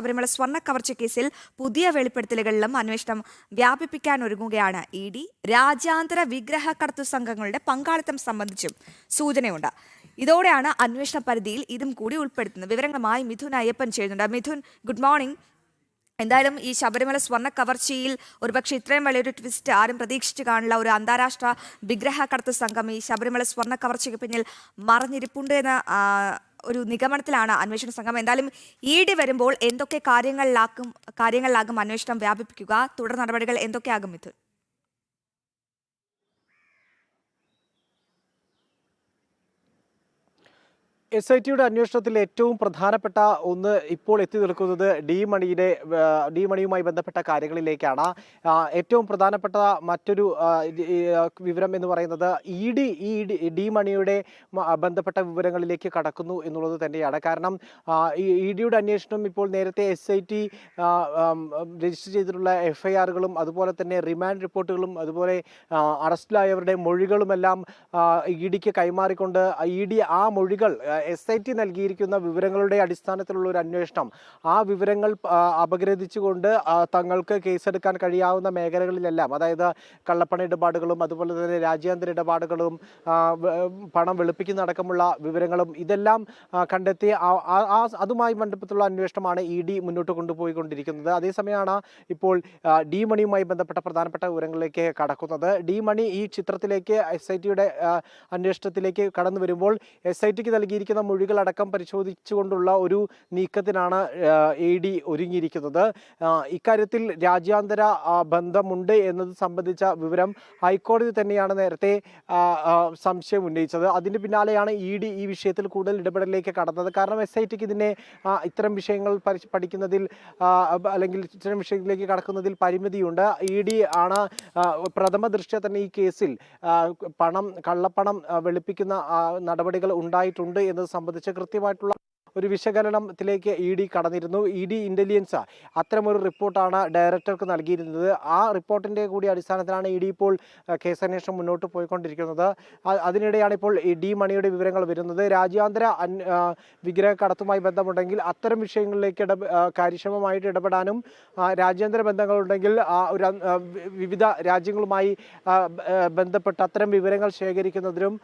ശബരിമല സ്വർണ കവർച്ച കേസിൽ പുതിയ വെളിപ്പെടുത്തലുകളിലും അന്വേഷണം വ്യാപിപ്പിക്കാൻ ഒരുങ്ങുകയാണ് ഇ ഡി. രാജ്യാന്തര വിഗ്രഹ കടത്തു സംഘങ്ങളുടെ പങ്കാളിത്തം സംബന്ധിച്ചും സൂചനയുണ്ട്. ഇതോടെയാണ് അന്വേഷണ പരിധിയിൽ ഇതും കൂടി ഉൾപ്പെടുത്തുന്നത്. വിവരങ്ങളുമായി മിഥുൻ അയ്യപ്പൻ ചെയ്യുന്നുണ്ട് മിഥുൻ ഗുഡ് മോർണിംഗ് എന്തായാലും ഈ ശബരിമല സ്വർണ കവർച്ചയിൽ ഒരുപക്ഷെ ഇത്രയും വലിയൊരു ട്വിസ്റ്റ് ആരും പ്രതീക്ഷിച്ചു കാണില്ല. ഒരു അന്താരാഷ്ട്ര വിഗ്രഹ കടത്ത് സംഘം ഈ ശബരിമല സ്വർണ കവർച്ചയ്ക്ക് പിന്നിൽ മറഞ്ഞിരിപ്പുണ്ട് എന്ന ഒരു നിഗമനത്തിലാണ് അന്വേഷണ സംഘം. എന്തായാലും ഇ ഡി വരുമ്പോൾ എന്തൊക്കെ കാര്യങ്ങളിലാക്കും കാര്യങ്ങളിലാകും അന്വേഷണം വ്യാപിപ്പിക്കുക തുടർ നടപടികൾ എന്തൊക്കെയാകും മിഥുൻ എസ് ഐ ടിയുടെ അന്വേഷണത്തിൽ ഏറ്റവും പ്രധാനപ്പെട്ട ഒന്ന് ഇപ്പോൾ എത്തി നിൽക്കുന്നത് ഡി മണിയുടെ ഡി മണിയുമായി ബന്ധപ്പെട്ട കാര്യങ്ങളിലേക്കാണ്. ഏറ്റവും പ്രധാനപ്പെട്ട മറ്റൊരു വിവരം എന്ന് പറയുന്നത് ഇ ഡി ഈ ഡി- മണിയുടെ ബന്ധപ്പെട്ട വിവരങ്ങളിലേക്ക് കടക്കുന്നു എന്നുള്ളത് തന്നെയാണ്. കാരണം ഇ ഡിയുടെ അന്വേഷണം ഇപ്പോൾ നേരത്തെ എസ് ഐ ടി രജിസ്റ്റർ ചെയ്തിട്ടുള്ള എഫ് ഐ ആറുകളും അതുപോലെ തന്നെ റിമാൻഡ് റിപ്പോർട്ടുകളും അതുപോലെ അറസ്റ്റിലായവരുടെ മൊഴികളുമെല്ലാം ഇ ഡിക്ക് കൈമാറിക്കൊണ്ട് ഇ ഡി ആ മൊഴികൾ എസ് ഐ ടി നൽകിയിരിക്കുന്ന വിവരങ്ങളുടെ അടിസ്ഥാനത്തിലുള്ള ഒരു അന്വേഷണം. ആ വിവരങ്ങൾ അപഗ്രഥിച്ചുകൊണ്ട് തങ്ങൾക്ക് കേസെടുക്കാൻ കഴിയാവുന്ന മേഖലകളിലെല്ലാം അതായത് കള്ളപ്പണ ഇടപാടുകളും അതുപോലെ തന്നെ രാജ്യാന്തര ഇടപാടുകളും പണം വെളുപ്പിക്കുന്നതടക്കമുള്ള വിവരങ്ങളും ഇതെല്ലാം കണ്ടെത്തി ആ- അതുമായി ബന്ധപ്പെട്ടുള്ള അന്വേഷണമാണ് ഇ ഡി മുന്നോട്ട് കൊണ്ടുപോയിക്കൊണ്ടിരിക്കുന്നത്. അതേസമയമാണ് ഇപ്പോൾ ഡി മണിയുമായി ബന്ധപ്പെട്ട പ്രധാനപ്പെട്ട വിവരങ്ങളിലേക്ക് കടക്കുന്നത്. ഡി മണി ഈ ചിത്രത്തിലേക്ക് എസ് ഐ ടിയുടെ അന്വേഷണത്തിലേക്ക് കടന്നു വരുമ്പോൾ എസ് ഐ ടിക്ക് നൽകിയിരിക്കുന്ന മൊഴികളടക്കം പരിശോധിച്ചുകൊണ്ടുള്ള ഒരു നീക്കത്തിനാണ് എ ഡി ഒരുങ്ങിയിരിക്കുന്നത്. ഇക്കാര്യത്തിൽ രാജ്യാന്തര ബന്ധമുണ്ട് എന്നത് സംബന്ധിച്ച വിവരം ഹൈക്കോടതി തന്നെയാണ് നേരത്തെ സംശയം ഉന്നയിച്ചത്. അതിന് പിന്നാലെയാണ് ഇ ഡി ഈ വിഷയത്തിൽ കൂടുതൽ ഇടപെടലിലേക്ക് കടന്നത്. കാരണം എസ് ഐ ടിക്ക് ഇതിനെ ഇത്തരം വിഷയങ്ങൾ പഠിക്കുന്നതിൽ അല്ലെങ്കിൽ ഇത്തരം വിഷയത്തിലേക്ക് കടക്കുന്നതിൽ പരിമിതിയുണ്ട്. ഇ ഡി ആണ് പ്രഥമ ദൃഷ്ട്യ തന്നെ ഈ കേസിൽ പണം കള്ളപ്പണം വെളുപ്പിക്കുന്ന നടപടികൾ ഉണ്ടായിട്ടുണ്ട് എന്നത് സംബന്ധിച്ച് കൃത്യമായിട്ടുള്ള ഒരു വിശകലനത്തിലേക്ക് ഇ ഡി കടന്നിരുന്നു. ഇ ഡി ഇന്റലിജൻസ് അത്തരമൊരു റിപ്പോർട്ടാണ് ഡയറക്ടർക്ക് നൽകിയിരുന്നത്. ആ റിപ്പോർട്ടിന്റെ കൂടി അടിസ്ഥാനത്തിലാണ് ഇ ഡി ഇപ്പോൾ കേസന്വേഷണം മുന്നോട്ട് പോയിക്കൊണ്ടിരിക്കുന്നത്. അതിനിടെയാണ് ഇപ്പോൾ ഡി മണിയുടെ വിവരങ്ങൾ വരുന്നത്. രാജ്യാന്തര വിഗ്രഹ കടത്തുമായി ബന്ധമുണ്ടെങ്കിൽ അത്തരം വിഷയങ്ങളിലേക്ക് ഇട കാര്യക്ഷമമായിട്ട് ഇടപെടാനും രാജ്യാന്തര ബന്ധങ്ങളുണ്ടെങ്കിൽ ഒരു വിവിധ രാജ്യങ്ങളുമായി ബന്ധപ്പെട്ട് അത്തരം വിവരങ്ങൾ ശേഖരിക്കുന്നതിനും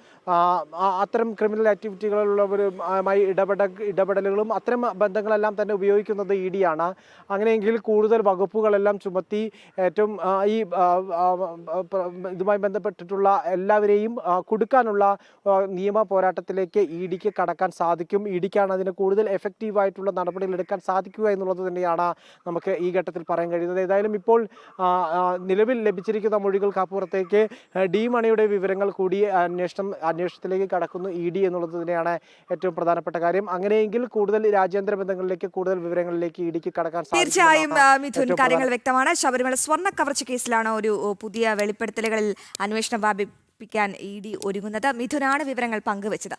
അത്തരം ക്രിമിനൽ ആക്ടിവിറ്റികളുള്ളവരുമായി ഇടപെട ഇടപെടലുകളും അത്തരം ബന്ധങ്ങളെല്ലാം തന്നെ ഉപയോഗിക്കുന്നത് ഇ ആണ്. അങ്ങനെയെങ്കിൽ കൂടുതൽ വകുപ്പുകളെല്ലാം ചുമത്തി ഏറ്റവും ഈ ഇതുമായി ബന്ധപ്പെട്ടിട്ടുള്ള എല്ലാവരെയും കൊടുക്കാനുള്ള നിയമ പോരാട്ടത്തിലേക്ക് ഇ ഡിക്ക് കടക്കാൻ സാധിക്കും. ഇ ഡിക്കാണ് അതിന് കൂടുതൽ എഫക്റ്റീവായിട്ടുള്ള നടപടികൾ എടുക്കാൻ സാധിക്കുക എന്നുള്ളത് തന്നെയാണ് നമുക്ക് ഈ ഘട്ടത്തിൽ പറയാൻ കഴിയുന്നത്. ഏതായാലും ഇപ്പോൾ നിലവിൽ ലഭിച്ചിരിക്കുന്ന മൊഴികൾക്ക് അപ്പുറത്തേക്ക് ആ, ഡി മണിയുടെ വിവരങ്ങൾ കൂടി അന്വേഷണം അന്വേഷണത്തിലേക്ക് കടക്കുന്നു ഇ ഡി എന്നുള്ളത് തന്നെയാണ് ഏറ്റവും പ്രധാനപ്പെട്ട കാര്യം. അങ്ങനെയെങ്കിൽ കൂടുതൽ രാജ്യാന്തര ബന്ധങ്ങളിലേക്ക് കൂടുതൽ വിവരങ്ങളിലേക്ക് ഇടുക്കി കടക്കാൻ തീർച്ചയായും മിഥുൻ കാര്യങ്ങൾ വ്യക്തമാണ്. ശബരിമല സ്വർണ കവർച്ച കേസിലാണ് ഒരു പുതിയ വെളിപ്പെടുത്തലുകളിൽ അന്വേഷണം വ്യാപിപ്പിക്കാൻ ഇ ഡി ഒരുങ്ങുന്നത്. മിഥുനാണ് വിവരങ്ങൾ പങ്കുവച്ചത്.